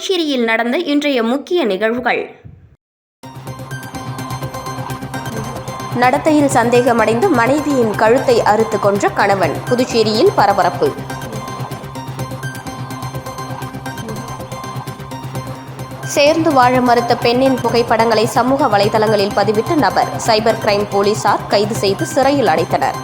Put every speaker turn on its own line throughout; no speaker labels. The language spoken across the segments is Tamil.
புதுச்சேரியில் நடந்த இன்றைய முக்கிய நிகழ்வுகள். நடத்தையில் சந்தேகமடைந்து மனைவியின் கழுத்தை அறுத்து கொன்ற கணவன் புதுச்சேரியில் பரபரப்பு. சேர்ந்து வாழ மறுத்த பெண்ணின் புகைப்படங்களை சமூக வலைதளங்களில் பதிவிட்ட நபர் சைபர் கிரைம் போலீசார் கைது செய்து சிறையில் அடைத்தனர்.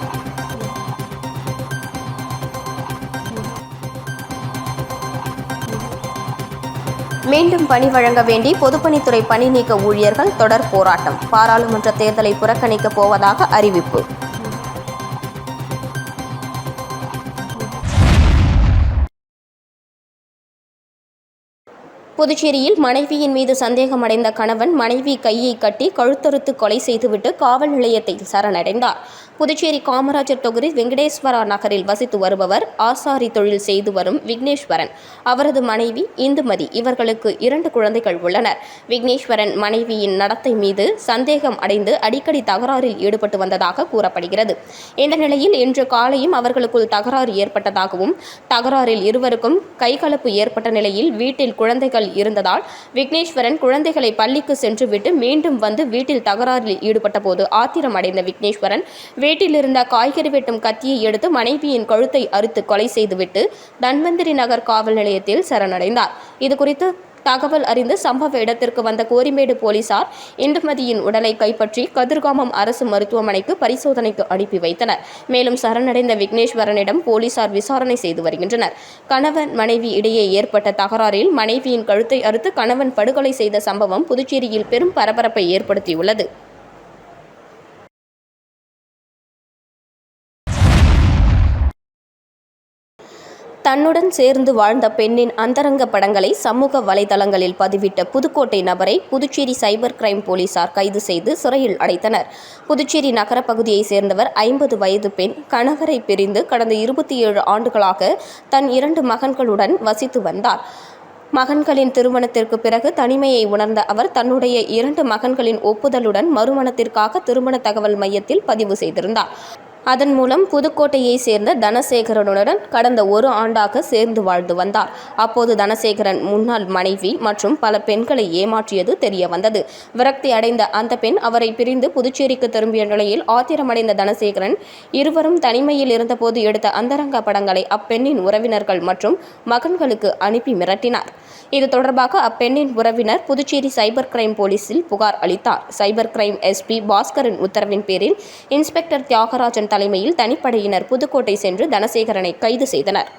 மீண்டும் பணி வழங்க வேண்டி பொதுப்பணித்துறை பணி நீக்க ஊழியர்கள் தொடர் போராட்டம். பாராளுமன்ற தேர்தலை புறக்கணிக்கப் போவதாக அறிவிப்பு. புதுச்சேரியில் மனைவியின் மீது சந்தேகமடைந்த கணவன் மனைவி கையை கட்டி கழுத்தறுத்து கொலை செய்துவிட்டு காவல் நிலையத்தில் சரணடைந்தார். புதுச்சேரி காமராஜர் தொகுதி வெங்கடேஸ்வரா நகரில் வசித்து வருபவர் ஆசாரி தொழில் செய்து வரும் விக்னேஸ்வரன். அவரது மனைவி இந்துமதி. இவர்களுக்கு இரண்டு குழந்தைகள் உள்ளனர். விக்னேஸ்வரன் மனைவியின் நடத்தை மீது சந்தேகம் அடைந்து அடிக்கடி தகராறில் ஈடுபட்டு வந்ததாக கூறப்படுகிறது. இந்த நிலையில் இன்று காலையும் அவர்களுக்குள் தகராறு ஏற்பட்டதாகவும் தகராறில் இருவருக்கும் கைகலப்பு ஏற்பட்ட நிலையில் வீட்டில் குழந்தைகள் இருந்ததால் விக்னேஸ்வரன் குழந்தைகளை பள்ளிக்கு சென்றுவிட்டு மீண்டும் வந்து வீட்டில் தகராறில் ஈடுபட்ட போது ஆத்திரமடைந்த விக்னேஸ்வரன் வீட்டில் இருந்த காய்கறி வெட்டும் கத்தியை எடுத்து மனைவியின் கழுத்தை அறுத்து கொலை செய்துவிட்டு தன்வந்திரி நகர் காவல் நிலையத்தில் சரணடைந்தார். இதுகுறித்து தகவல் அறிந்து சம்பவ இடத்திற்கு வந்த கோரிமேடு போலீசார் இந்துமதியின் உடலை கைப்பற்றி கதிர்காமம் அரசு மருத்துவமனைக்கு பரிசோதனைக்கு அனுப்பி வைத்தனர். மேலும் சரணடைந்த விக்னேஸ்வரனிடம் போலீசார் விசாரணை செய்து வருகின்றனர். கணவன் மனைவி இடையே ஏற்பட்ட தகராறில் மனைவியின் கழுத்தை அறுத்து கணவன் படுகொலை செய்த சம்பவம் புதுச்சேரியில் பெரும் பரபரப்பை ஏற்படுத்தியுள்ளது. தன்னுடன் சேர்ந்து வாழ்ந்த பெண்ணின் அந்தரங்க படங்களை சமூக வலைதளங்களில் பதிவிட்ட புதுக்கோட்டை நபரை புதுச்சேரி சைபர் கிரைம் போலீசார் கைது செய்து சிறையில் அடைத்தனர். புதுச்சேரி நகர பகுதியைச் சேர்ந்தவர் ஐம்பது வயது பெண் கணவரை பிரிந்து கடந்த இருபத்தி ஏழு ஆண்டுகளாக தன் இரண்டு மகன்களுடன் வசித்து வந்தார். மகன்களின் திருமணத்திற்கு பிறகு தனிமையை உணர்ந்த அவர் தன்னுடைய இரண்டு மகன்களின் ஒப்புதலுடன் மறுமணத்திற்காக திருமண தகவல் மையத்தில் பதிவு செய்திருந்தார். அதன் மூலம் புதுக்கோட்டையை சேர்ந்த தனசேகரனுடன் கடந்த ஒரு ஆண்டாக சேர்ந்து வாழ்ந்து வந்தார். அப்போது தனசேகரன் முன்னாள் மனைவி மற்றும் பல பெண்களை ஏமாற்றியது தெரிய வந்தது விரக்தி அடைந்த அந்த பெண் அவரை பிரிந்து புதுச்சேரிக்கு திரும்பிய நிலையில் ஆத்திரமடைந்த தனசேகரன் இருவரும் தனிமையில் இருந்தபோது எடுத்த அந்தரங்க படங்களை அப்பெண்ணின் உறவினர்கள் மற்றும் மகன்களுக்கு அனுப்பி மிரட்டினார். இது தொடர்பாக அப்பெண்ணின் உறவினர் புதுச்சேரி சைபர் கிரைம் போலீசில் புகார் அளித்தார். சைபர் கிரைம் எஸ்பி பாஸ்கரின் உத்தரவின் பேரில் இன்ஸ்பெக்டர் தியாகராஜன் தலைமையில் தனிப்படையினர் புதுக்கோட்டை சென்று தனசேகரனை கைது செய்தனர்.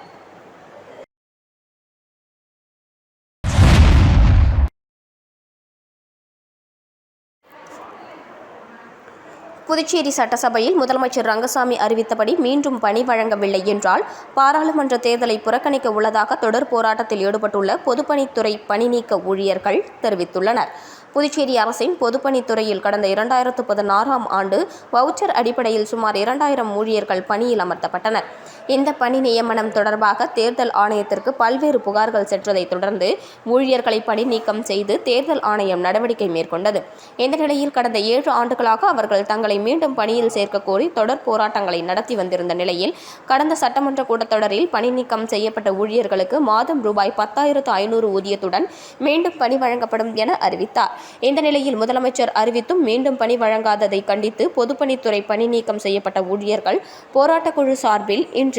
புதுச்சேரி சட்டசபையில் முதலமைச்சர் ரங்கசாமி அறிவித்தபடி மீண்டும் பணி வழங்கவில்லை என்றால் பாராளுமன்ற தேர்தலை புறக்கணிக்க உள்ளதாக தொடர் போராட்டத்தில் ஈடுபட்டுள்ள பொதுப்பணித்துறை பணி நீக்க ஊழியர்கள் தெரிவித்துள்ளனர். புதுச்சேரி அரசின் பொதுப்பணித்துறையில் கடந்த இரண்டாயிரத்து பதினாறாம் ஆண்டு வவுச்சர் அடிப்படையில் சுமார் இரண்டாயிரம் ஊழியர்கள் பணியில் அமர்த்தப்பட்டனர். இந்த பணி நியமனம் தொடர்பாக தேர்தல் ஆணையத்திற்கு பல்வேறு புகார்கள் சென்றதை தொடர்ந்து ஊழியர்களை பணி நீக்கம் செய்து தேர்தல் ஆணையம் நடவடிக்கை மேற்கொண்டது. இந்த நிலையில் கடந்த ஏழு ஆண்டுகளாக அவர்கள் தங்களை மீண்டும் பணியில் சேர்க்க கோரி தொடர் போராட்டங்களை நடத்தி வந்திருந்த நிலையில் கடந்த சட்டமன்ற கூட்டத்தொடரில் பணி நீக்கம் செய்யப்பட்ட ஊழியர்களுக்கு மாதம் ரூபாய் பத்தாயிரத்து ஐநூறு ஊதியத்துடன் மீண்டும் பணி வழங்கப்படும் என அறிவித்தார். இந்த நிலையில் முதலமைச்சர் அறிவித்தும் மீண்டும் பணி வழங்காததை கண்டித்து பொதுப்பணித்துறை பணி நீக்கம் செய்யப்பட்ட ஊழியர்கள் போராட்டக்குழு சார்பில் இன்று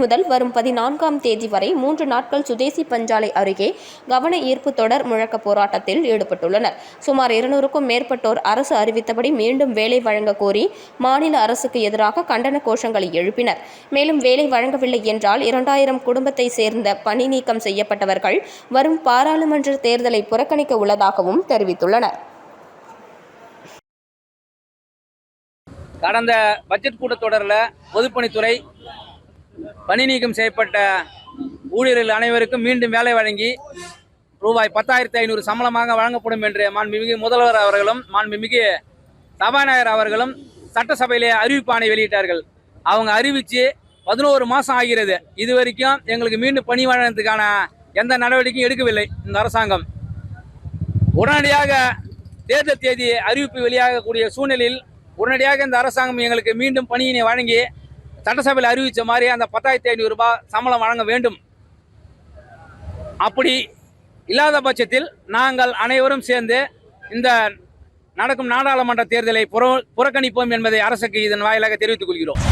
முதல் வரும் பதினான்காம் தேதி வரை மூன்று நாட்கள் சுதேசி பஞ்சாலை அருகே கவன ஈர்ப்பு தொடர் முழக்க போராட்டத்தில் ஈடுபட்டுள்ளனர். சுமார் இருநூறுக்கும் மேற்பட்டோர் அரசு அறிவித்தபடி மீண்டும் வேலை வழங்க கோரி மாநில அரசுக்கு எதிராக கண்டன கோஷங்களை எழுப்பினர். மேலும் வேலை வழங்கவில்லை என்றால் இரண்டாயிரம் குடும்பத்தை சேர்ந்த பணி நீக்கம் செய்யப்பட்டவர்கள் வரும் பாராளுமன்ற தேர்தலை புறக்கணிக்க உள்ளதாகவும் தெரிவித்துள்ளனர்.
கடந்த பட்ஜெட் கூட்டத்தொடரில் பொதுப்பணித்துறை பணி நீக்கம் செய்யப்பட்ட ஊழியர்கள் அனைவருக்கும் மீண்டும் வேலை வழங்கி ரூபாய் பத்தாயிரத்தி ஐநூறு சம்பளமாக வழங்கப்படும் என்று மாண்புமிகு முதல்வர் அவர்களும் மாண்புமிகு சபாநாயகர் அவர்களும் சட்டசபையிலே அறிவிப்பாணை வெளியிட்டார்கள். அவங்க அறிவித்து பதினோரு மாதம் ஆகிறது. இது வரைக்கும் எங்களுக்கு மீண்டும் பணி வழங்குறதுக்கான எந்த நடவடிக்கையும் எடுக்கவில்லை இந்த அரசாங்கம். உடனடியாக தேர்தல் தேதி அறிவிப்பு வெளியாகக்கூடிய சூழ்நிலையில் உடனடியாக இந்த அரசாங்கம் எங்களுக்கு மீண்டும் பணியினை வழங்கி சட்டசபையில் அறிவித்த மாதிரி அந்த பத்தாயிரத்தி ஐநூறு ரூபாய் சம்பளம் வழங்க வேண்டும். அப்படி இல்லாத பட்சத்தில் நாங்கள் அனைவரும் சேர்ந்து இந்த நடக்கும் நாடாளுமன்ற தேர்தலை புற புறக்கணிப்போம் என்பதை அரசுக்கு இதன் வாயிலாக தெரிவித்துக் கொள்கிறோம்.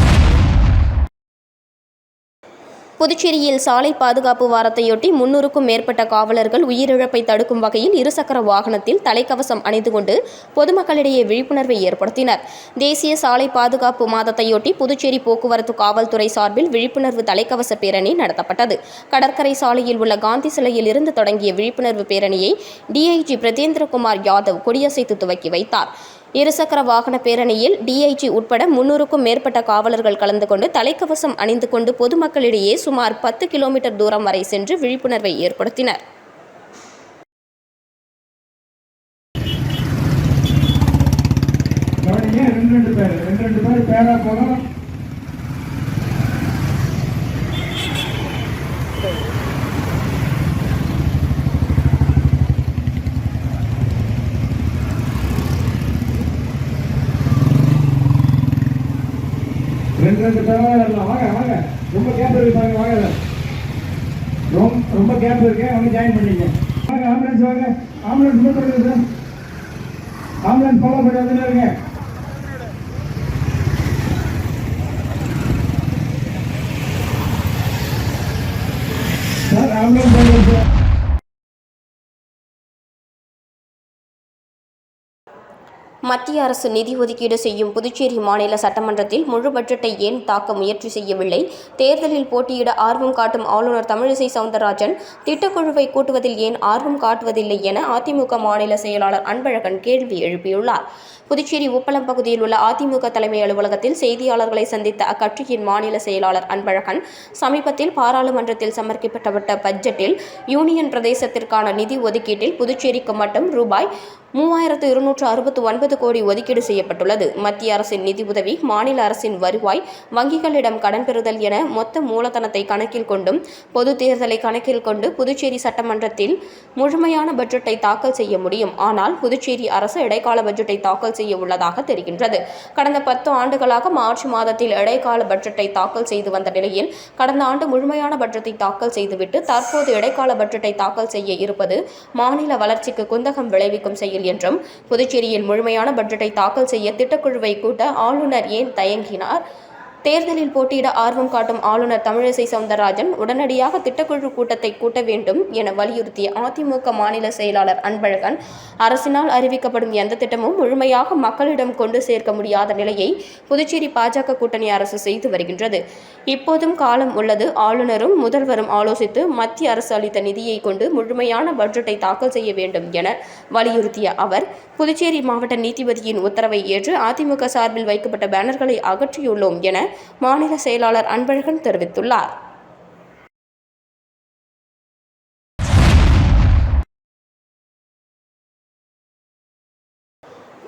புதுச்சேரியில் சாலை பாதுகாப்பு வாரத்தையொட்டி முன்னூறுக்கும் மேற்பட்ட காவலர்கள் உயிரிழப்பை தடுக்கும் வகையில் இருசக்கர வாகனத்தில் தலைக்கவசம் அணிந்து கொண்டு பொதுமக்களிடையே விழிப்புணர்வை ஏற்படுத்தினர். தேசிய சாலை பாதுகாப்பு மாதத்தையொட்டி புதுச்சேரி போக்குவரத்து காவல்துறை சார்பில் விழிப்புணர்வு தலைக்கவச பேரணி நடத்தப்பட்டது. கடற்கரை சாலையில் உள்ள காந்தி சிலையில் இருந்து தொடங்கிய விழிப்புணர்வு பேரணியை டிஐஜி பிரதேந்திரகுமார் யாதவ் கொடியசைத்து துவக்கி வைத்தார். இருசக்கர வாகன பேரணியில் டிஐஜி உட்பட முன்னூறுக்கும் மேற்பட்ட காவலர்கள் கலந்து கொண்டு தலைக்கவசம் அணிந்து கொண்டு பொதுமக்களிடையே சுமார் பத்து கிலோமீட்டர் தூரம் வரை சென்று விழிப்புணர்வை ஏற்படுத்தினர்.
ரெண்டு ரெண்டு பேர்? ரெண்டு ரெண்டு பேர் பேரா போகணும் ரெண்டு ரெண்டு வாங்க வாங்க ரொம்ப கேப் இருக்கு பாருங்க வாங்க. ரொம்ப ரொம்ப கேப் இருக்கு வந்து ஜாயின் பண்ணிங்க வாங்க ஆம்புலன்ஸ் வாங்க. ஆம்புலன்ஸ் மூவ் பண்ணுங்க சார் ஆம்புலன்ஸ் ஃபாலோ பண்ணி வந்துட்டு இருங்க. சார் ஆம்புலன்ஸ்
மத்திய அரசு நிதி ஒதுக்கீடு செய்யும் புதுச்சேரி மாநில சட்டமன்றத்தில் முழு பட்ஜெட்டை ஏன் தாக்க முயற்சி செய்யவில்லை? தேர்தலில் போட்டியிட ஆர்வம் காட்டும் ஆளுநர் தமிழிசை சவுந்தரராஜன் திட்டக்குழுவை கூட்டுவதில் ஏன் ஆர்வம் காட்டுவதில்லை என அதிமுக மாநில செயலாளர் அன்பழகன் கேள்வி எழுப்பியுள்ளார். புதுச்சேரி உப்பளம் பகுதியில் உள்ள அதிமுக தலைமை அலுவலகத்தில் செய்தியாளர்களை சந்தித்த அக்கட்சியின் மாநில செயலாளர் அன்பழகன் சமீபத்தில் பாராளுமன்றத்தில் சமர்ப்பிக்கப்பட்ட பட்ஜெட்டில் யூனியன் பிரதேசத்திற்கான நிதி ஒதுக்கீட்டில் புதுச்சேரிக்கு மட்டும் ரூபாய் மூவாயிரத்து இருநூற்று அறுபத்து ஒன்பது கோடி ஒதுக்கீடு செய்யப்பட்டுள்ளது. மத்திய அரசின் நிதி உதவி மாநில அரசின் வருவாய் வங்கிகளிடம் கடன் பெறுதல் என மொத்த மூலதனத்தை கணக்கில் கொண்டும் பொது தேர்தலை கணக்கில் கொண்டு புதுச்சேரி சட்டமன்றத்தில் முழுமையான பட்ஜெட்டை தாக்கல் செய்ய முடியும். ஆனால் புதுச்சேரி அரசு இடைக்கால பட்ஜெட்டை தாக்கல் செய்ய உள்ளதாக தெரிகின்றது. கடந்த பத்து ஆண்டுகளாக மார்ச் மாதத்தில் இடைக்கால பட்ஜெட்டை தாக்கல் செய்து வந்த நிலையில் கடந்த ஆண்டு முழுமையான பட்ஜெட்டை தாக்கல் செய்துவிட்டு தற்போது இடைக்கால பட்ஜெட்டை தாக்கல் செய்ய இருப்பது மாநில வளர்ச்சிக்கு குந்தகம் விளைவிக்கும் செயல் என்றும் புதுச்சேரியில் முழுமையான பட்ஜெட்டை தாக்கல் செய்ய திட்டக்குழுவை கூட்ட ஆளுநர் ஏன் தயங்கினார்? தேர்தலில் போட்டியிட ஆர்வம் காட்டும் ஆளுநர் தமிழிசை சவுந்தரராஜன் உடனடியாக திட்டக்குழு கூட்டத்தை கூட்ட வேண்டும் என வலியுறுத்திய அதிமுக மாநில செயலாளர் அன்பழகன். அரசினால் அறிவிக்கப்படும் எந்த திட்டமும் முழுமையாக மக்களிடம் கொண்டு சேர்க்க முடியாத நிலையை புதுச்சேரி பாஜக கூட்டணி அரசு செய்து வருகின்றது. இப்போதும் காலம் உள்ளது. ஆளுநரும் முதல்வரும் ஆலோசித்து மத்திய அரசு அளித்த நிதியை கொண்டு முழுமையான பட்ஜெட்டை தாக்கல் செய்ய வேண்டும் என வலியுறுத்திய அவர் புதுச்சேரி மாவட்ட நீதிபதியின் உத்தரவை ஏற்று அதிமுக சார்பில் வைக்கப்பட்ட பேனர்களை அகற்றியுள்ளோம் என மாநில செயலாளர் அன்பழகன் தெரிவித்துள்ளார்.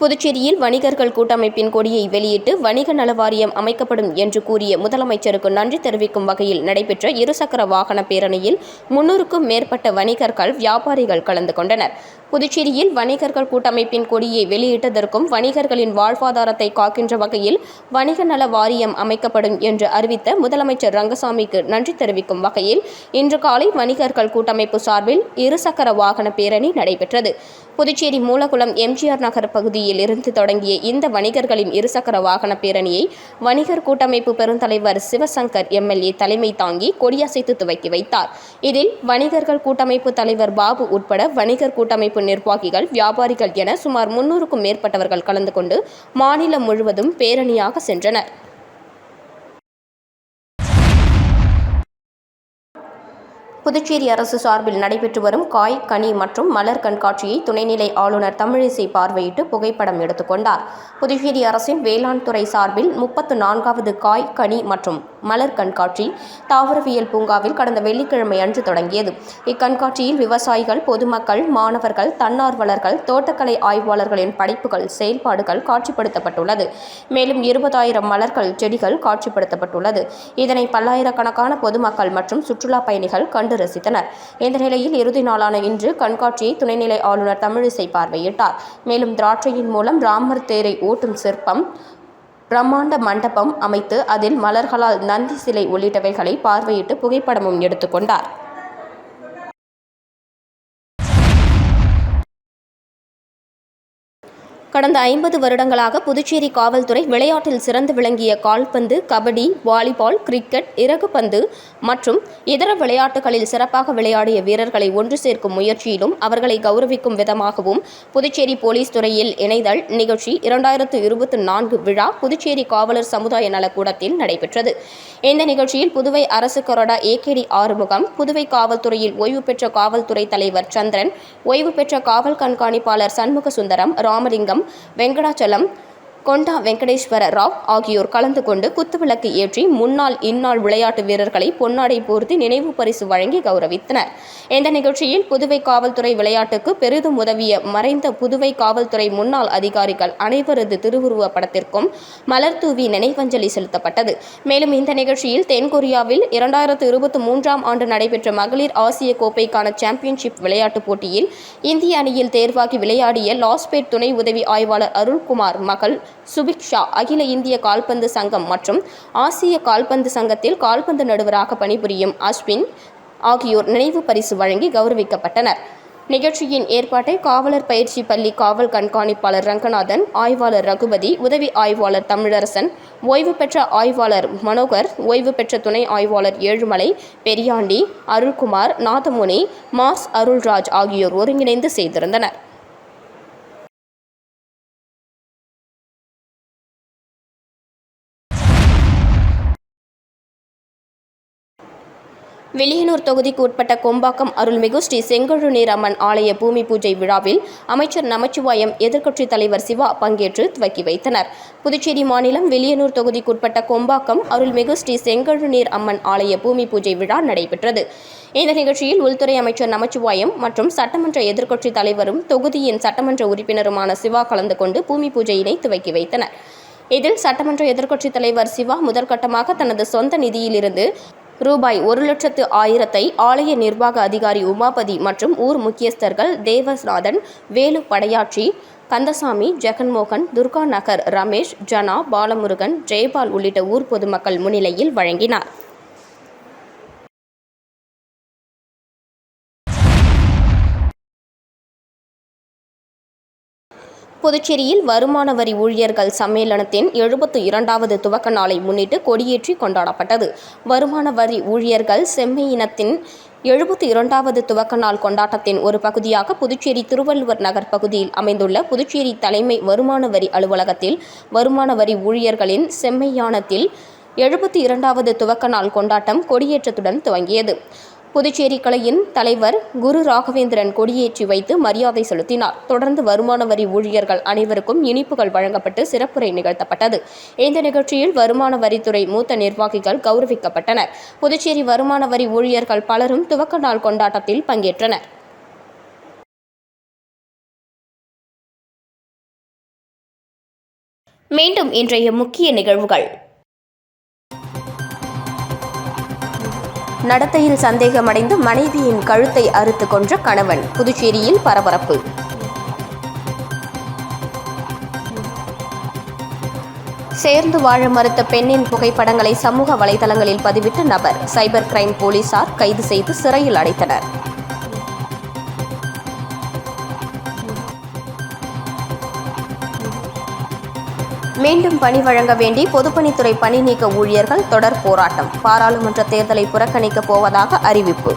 புதுச்சேரியில் வணிகர்கள் கூட்டமைப்பின் கொடியை வெளியிட்டு வணிக நல வாரியம் அமைக்கப்படும் என்று கூறிய முதலமைச்சருக்கு நன்றி தெரிவிக்கும் வகையில் நடைபெற்ற இருசக்கர வாகன பேரணியில் முன்னூறுக்கும் மேற்பட்ட வணிகர்கள் வியாபாரிகள் கலந்து கொண்டனர். புதுச்சேரியில் வணிகர்கள் கூட்டமைப்பின் கொடியை வெளியிட்டதற்கும் வணிகர்களின் வாழ்வாதாரத்தை காக்கின்ற வகையில் வணிக நல வாரியம் அமைக்கப்படும் என்று அறிவித்த முதலமைச்சர் ரங்கசாமிக்கு நன்றி தெரிவிக்கும் வகையில் இன்று காலை வணிகர்கள் கூட்டமைப்பு சார்பில் இருசக்கர வாகன பேரணி நடைபெற்றது. புதுச்சேரி மூலகுளம் எம்ஜிஆர் நகர் பகுதியில் இருந்து தொடங்கிய இந்த வணிகர்களின் இருசக்கர வாகன பேரணியை வணிகர் கூட்டமைப்பு பெருந்தலைவர் சிவசங்கர் எம்எல்ஏ தலைமை தாங்கி கொடியசைத்து துவக்கி வைத்தார். இதில் வணிகர்கள் கூட்டமைப்பு தலைவர் பாபு உட்பட வணிகர் கூட்டமைப்பு நிர்வாகிகள் வியாபாரிகள் என சுமார் முன்னூறுக்கும் மேற்பட்டவர்கள் கலந்து கொண்டு மாநிலம் முழுவதும் பேரணியாக சென்றனர். புதுச்சேரி அரசு சார்பில் நடைபெற்று வரும் காய் கனி மற்றும் மலர் கண்காட்சியை துணைநிலை ஆளுநர் தமிழிசை பார்வையிட்டு புகைப்படம் எடுத்துக்கொண்டார் புதுச்சேரி அரசின் வேளாண் துறை சார்பில் முப்பத்து நான்காவது காய் கனி மற்றும் மலர் கண்காட்சி தாவரவியல் பூங்காவில் கடந்த வெள்ளிக்கிழமை அன்று தொடங்கியது. இக்கண்காட்சியில் விவசாயிகள் பொதுமக்கள் மாணவர்கள் தன்னார்வலர்கள் தோட்டக்கலை ஆய்வாளர்களின் படைப்புகள் செயல்பாடுகள் காட்சிப்படுத்தப்பட்டுள்ளது. மேலும் இருபதாயிரம் மலர்கள் செடிகள் காட்சிப்படுத்தப்பட்டுள்ளது. இதனை பல்லாயிரக்கணக்கான பொதுமக்கள் மற்றும் சுற்றுலா பயணிகள் கண்டு ரசித்தனர். இந்த நிலையில் இறுதி நாளான இன்று கண்காட்சியை துணைநிலை ஆளுநர் தமிழிசை பார்வையிட்டார். மேலும் திராட்சையின் மூலம் ராமர் தேரை ஓட்டும் சிற்பம் பிரம்மாண்ட மண்டபம் அமைத்து அதில் மலர்களால் நந்தி சிலை உள்ளிட்டவைகளை பார்வையிட்டு புகைப்படமும் எடுத்துக்கொண்டார் கடந்த ஐம்பது வருடங்களாக புதுச்சேரி காவல்துறை விளையாட்டில் சிறந்து விளங்கிய கால்பந்து கபடி வாலிபால் கிரிக்கெட் இறகுப்பந்து மற்றும் இதர விளையாட்டுகளில் சிறப்பாக விளையாடிய வீரர்களை ஒன்று சேர்க்கும் முயற்சியிலும் அவர்களை கௌரவிக்கும் விதமாகவும் புதுச்சேரி போலீஸ் துறையில் இணைதல் நிகழ்ச்சி இரண்டாயிரத்து இருபத்தி நான்கு விழா புதுச்சேரி காவலர் சமுதாய நலக்கூடத்தில் நடைபெற்றது. இந்த நிகழ்ச்சியில் புதுவை அரசு கொறடா ஏகேடி ஆறுமுகம் புதுவை காவல்துறையில் ஓய்வு பெற்ற காவல்துறை தலைவர் சந்திரன் ஓய்வு பெற்ற காவல் கண்காணிப்பாளர் சண்முக சுந்தரம் ராமலிங்கம் వెంకటాచలం கொண்டா வெங்கடேஸ்வர ராவ் ஆகியோர் கலந்து கொண்டு குத்துவிளக்கு ஏற்றி முன்னாள் இந்நாள் விளையாட்டு வீரர்களை பொன்னாடை போர்த்தி நினைவு பரிசு வழங்கி கௌரவித்தனர். இந்த நிகழ்ச்சியில் புதுவை காவல்துறை விளையாட்டுக்கு பெரிதும் உதவிய மறைந்த புதுவை காவல்துறை முன்னாள் அதிகாரிகள் அனைவரது திருவுருவ படத்திற்கும் மலர் தூவி நினைவஞ்சலி செலுத்தப்பட்டது. மேலும் இந்த நிகழ்ச்சியில் தென்கொரியாவில் இரண்டாயிரத்து இருபத்தி மூன்றாம் ஆண்டு நடைபெற்ற மகளிர் ஆசிய கோப்பைக்கான சாம்பியன்ஷிப் விளையாட்டுப் போட்டியில் இந்திய அணியில் தேர்வாகி விளையாடிய லாஸ்பேட் துணை உதவி ஆய்வாளர் அருள்குமார் மகள் சுபிக்ஷா அகில இந்திய கால்பந்து சங்கம் மற்றும் ஆசிய கால்பந்து சங்கத்தில் கால்பந்து நடுவராக பணிபுரியும் அஸ்வின் ஆகியோர் நினைவு பரிசு வழங்கி கௌரவிக்கப்பட்டனர். நிகழ்ச்சியின் ஏற்பாட்டை காவலர் பயிற்சி பள்ளி காவல் கண்காணிப்பாளர் ரங்கநாதன் ஆய்வாளர் ரகுபதி உதவி ஆய்வாளர் தமிழரசன் ஓய்வு பெற்ற ஆய்வாளர் மனோகர் ஓய்வு பெற்ற துணை ஆய்வாளர் ஏழுமலை பெரியாண்டி அருள்குமார் நாதமுனி மாஸ் அருள்ராஜ் ஆகியோர் ஒருங்கிணைந்து செய்திருந்தனர். வில்லியனூர் தொகுதிக்கு உட்பட்ட கொம்பாக்கம் அருள்மிகு ஸ்ரீ செங்கழுநீர் அம்மன் ஆலய பூமி பூஜை விழாவில் அமைச்சர் நமச்சிவாயம் எதிர்க்கட்சித் தலைவர் சிவா பங்கேற்று துவக்கி வைத்தனர். புதுச்சேரி மாநிலம் வில்லியனூர் தொகுதிக்குட்பட்ட கொம்பாக்கம் அருள்மிகு ஸ்ரீ செங்கழுநீர் அம்மன் ஆலய பூமி பூஜை விழா நடைபெற்றது. இந்த நிகழ்ச்சியில் உள்துறை அமைச்சர் நமச்சிவாயம் மற்றும் சட்டமன்ற எதிர்க்கட்சித் தலைவரும் தொகுதியின் சட்டமன்ற உறுப்பினருமான சிவா கலந்து கொண்டு பூமி பூஜையினை துவக்கி வைத்தனர். இதில் சட்டமன்ற எதிர்க்கட்சித் தலைவர் சிவா முதற்கட்டமாக தனது சொந்த நிதியிலிருந்து ரூபாய் ஒரு லட்சத்து ஆயிரத்தை ஆலய நிர்வாக அதிகாரி உமாபதி மற்றும் ஊர் முக்கியஸ்தர்கள் தேவநாதன் வேலு படையாட்சி கந்தசாமி ஜெகன்மோகன் துர்கா நகர் ரமேஷ் ஜனா பாலமுருகன் ஜெயபால் உள்ளிட்ட ஊர் பொதுமக்கள் முன்னிலையில் வழங்கினார். புதுச்சேரியில் வருமான வரி ஊழியர்கள் சம்மேளனத்தின் எழுபத்து இரண்டாவது துவக்க நாளை முன்னிட்டு கொடியேற்றி கொண்டாடப்பட்டது. வருமான வரி ஊழியர்கள் செம்மையினத்தின் எழுபத்தி இரண்டாவது துவக்க நாள் கொண்டாட்டத்தின் ஒரு பகுதியாக புதுச்சேரி திருவள்ளுவர் நகர் பகுதியில் அமைந்துள்ள புதுச்சேரி தலைமை வருமான வரி அலுவலகத்தில் வருமான வரி ஊழியர்களின் செம்மையானத்தில் எழுபத்தி இரண்டாவது துவக்க நாள் கொண்டாட்டம் கொடியேற்றத்துடன் துவங்கியது. புதுச்சேரி கலையின் தலைவர் குரு ராகவேந்திரன் கொடியேற்றி வைத்து மரியாதை செலுத்தினார். தொடர்ந்து வருமான வரி ஊழியர்கள் அனைவருக்கும் இனிப்புகள் வழங்கப்பட்டு சிறப்புரை நிகழ்த்தப்பட்டது. இந்த நிகழ்ச்சியில் வருமான வரித்துறை மூத்த நிர்வாகிகள் கௌரவிக்கப்பட்டனர். புதுச்சேரி வருமான வரி ஊழியர்கள் பலரும் துவக்க நாள் கொண்டாட்டத்தில் பங்கேற்றனர். மீண்டும் இன்றைய முக்கிய நிகழ்வுகள். நடத்தையில் சந்தேகமடைந்து மனைவியின் கழுத்தை அறுத்து கொன்ற கணவன் புதுச்சேரியில் பரபரப்பு. சேர்ந்து வாழ மறுத்த பெண்ணின் புகைப்படங்களை சமூக வலைதளங்களில் பதிவிட்ட நபர் சைபர் கிரைம் போலீசார் கைது செய்து சிறையில் அடைத்தனர். மீண்டும் பணி வழங்க வேண்டி பொதுப்பணித்துறை பணி நீக்க ஊழியர்கள் தொடர் போராட்டம். பாராளுமன்ற தேர்தலை புறக்கணிக்கப் போவதாக அறிவிப்பு.